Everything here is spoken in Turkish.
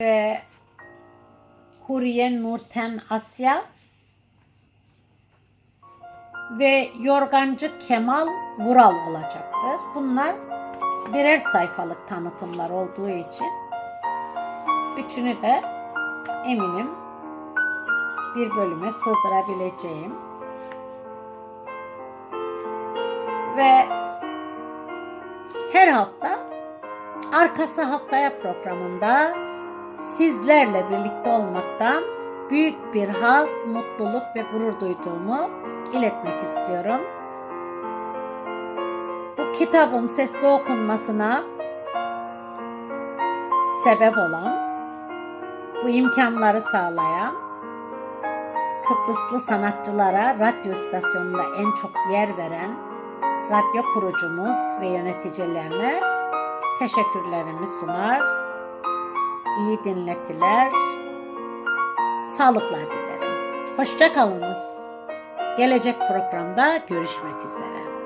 ve Huriye Nurten Asya ve Yorgancı Kemal Vural olacaktır. Bunlar birer sayfalık tanıtımlar olduğu için üçünü de eminim bir bölüme sığdırabileceğim. Ve her hafta Arkası Haftaya programında sizlerle birlikte olmaktan büyük bir haz, mutluluk ve gurur duyduğumu iletmek istiyorum. Bu kitabın sesli okunmasına sebep olan, bu imkanları sağlayan Kıbrıslı sanatçılara radyo istasyonunda en çok yer veren radyo kurucumuz ve yöneticilerine teşekkürlerimi sunar. İyi dinletiler. Sağlıklar dilerim. Hoşça kalınız. Gelecek programda görüşmek üzere.